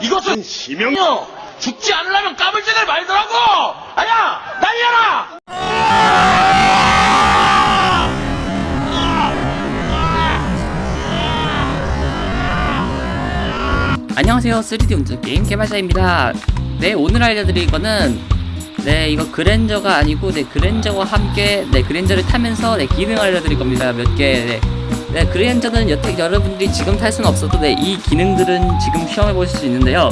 이것은 지명이요! 죽지 않으려면 까불지들 말더라고! 아야! 날려라! 안녕하세요. 3D 운전 게임 개발자입니다. 네 오늘 알려드릴 거는 네 이거 그랜저가 아니고 네 그랜저와 함께 네 그랜저를 타면서 네 기능 알려드릴 겁니다. 몇개 네. 네 그랜저는 여태 여러분들이 지금 탈 수는 없어도 네 이 기능들은 지금 시험해 보실 수 있는데요.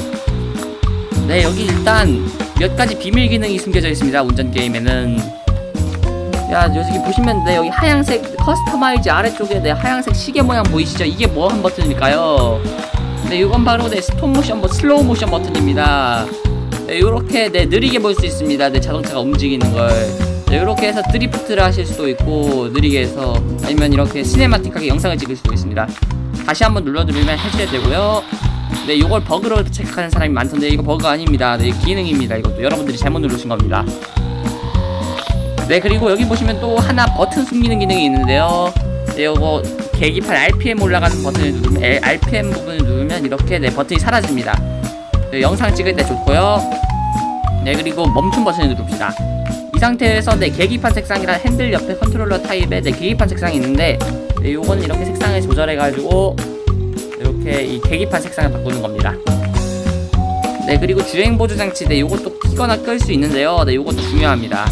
네 여기 일단 몇 가지 비밀 기능이 숨겨져 있습니다 운전 게임에는. 야 여기 보시면 네 여기 하얀색 커스터마이즈 아래쪽에 네 하얀색 시계 모양 보이시죠? 이게 뭐 한 버튼일까요 네, 이건 바로 네 스톱 모션 버 슬로우 모션 버튼입니다. 네, 요렇게 네 느리게 볼 수 있습니다. 네 자동차가 움직이는 걸. 네, 요렇게 해서 드리프트를 하실 수도 있고 느리게 해서 아니면 이렇게 시네마틱하게 영상을 찍을 수도 있습니다. 다시 한번 눌러 누르면 해제가 되고요. 네, 요걸 버그로 체크하는 사람이 많던데 이거 버그 아닙니다. 네, 기능입니다. 이것도 여러분들이 잘못 누르신 겁니다. 네, 그리고 여기 보시면 또 하나 버튼 숨기는 기능이 있는데요. 네, 요거 계기판 RPM 올라가는 버튼을 누르면 에, RPM 부분을 누르면 이렇게 네 버튼이 사라집니다. 네, 영상 찍을 때 좋고요. 네 그리고 멈춤 버튼을 누릅시다. 이 상태에서 네 계기판 색상이랑 핸들 옆에 컨트롤러 타입에 네 계기판 색상이 있는데 네, 요거는 이렇게 색상을 조절해 가지고 이렇게 이 계기판 색상을 바꾸는 겁니다. 네 그리고 주행 보조 장치 네 요것도 키거나 끌 수 있는데요. 네 요것도 중요합니다.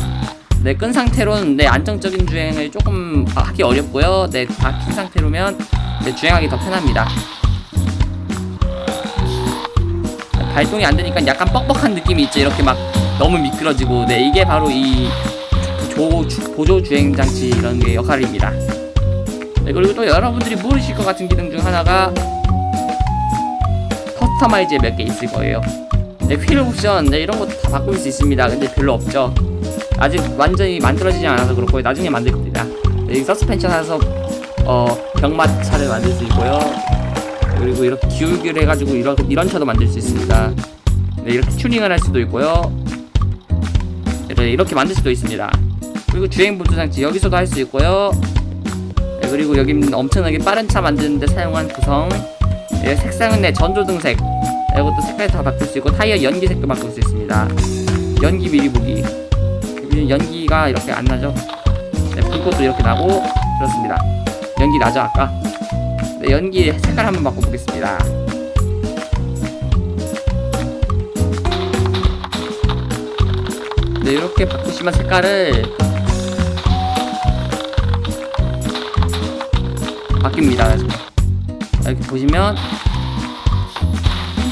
네, 끈 상태로는 네, 안정적인 주행을 조금 하기 어렵고요. 네, 다킨 상태로면 네, 주행하기 더 편합니다. 네, 발동이 안 되니까 약간 뻑뻑한 느낌이 있죠. 이렇게 막 너무 미끄러지고, 네, 이게 바로 이 조, 주- 보조 주행 장치 이런 게 역할입니다. 네, 그리고 또 여러분들이 모르실 것 같은 기능 중 하나가 커스터마이즈에 몇개 있을 거예요. 네, 휠 옵션, 네, 이런 것도 다 바꿀 수 있습니다. 근데 별로 없죠. 아직 완전히 만들어지지 않아서 그렇고 나중에 만들 겁니다. 여기 서스펜션 해서 어 병마차를 만들 수 있고요. 그리고 이렇게 기울기를 해가지고 이런 이런 차도 만들 수 있습니다. 네, 이렇게 튜닝을 할 수도 있고요. 네, 이렇게 만들 수도 있습니다. 그리고 주행 보조 장치 여기서도 할 수 있고요. 네, 그리고 여기는 엄청나게 빠른 차 만드는데 사용한 구성. 네, 색상은 네 전조등색. 네, 이것도 색깔 다 바꿀 수 있고 타이어 연기색도 바꿀 수 있습니다. 연기 미리 보기. 연기가 이렇게 안 나죠? 네, 불꽃도 이렇게 나고 그렇습니다. 연기 나죠 아까? 네, 연기 색깔 한번 바꿔보겠습니다. 네, 이렇게 바꾸시면 색깔을 바뀝니다. 이렇게 보시면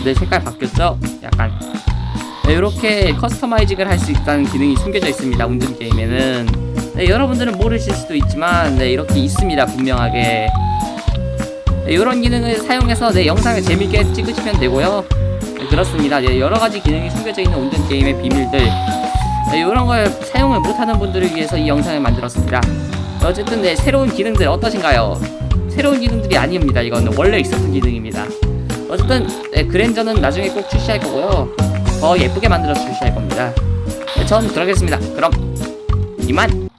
네 색깔 바뀌었죠? 약간 네, 이렇게 커스터마이징을 할 수 있다는 기능이 숨겨져 있습니다. 운전 게임에는 네, 여러분들은 모르실 수도 있지만 네, 이렇게 있습니다. 분명하게 네, 이런 기능을 사용해서 네, 영상을 재밌게 찍으시면 되고요. 네, 그렇습니다. 네, 여러 가지 기능이 숨겨져 있는 운전 게임의 비밀들 네, 이런 걸 사용을 못하는 분들을 위해서 이 영상을 만들었습니다. 어쨌든 네, 새로운 기능들 어떠신가요? 새로운 기능들이 아닙니다. 이거는 원래 있었던 기능입니다. 어쨌든 네, 그랜저는 나중에 꼭 출시할 거고요. 더 예쁘게 만들어서 출시할 겁니다. 네, 전 그러겠습니다. 그럼 이만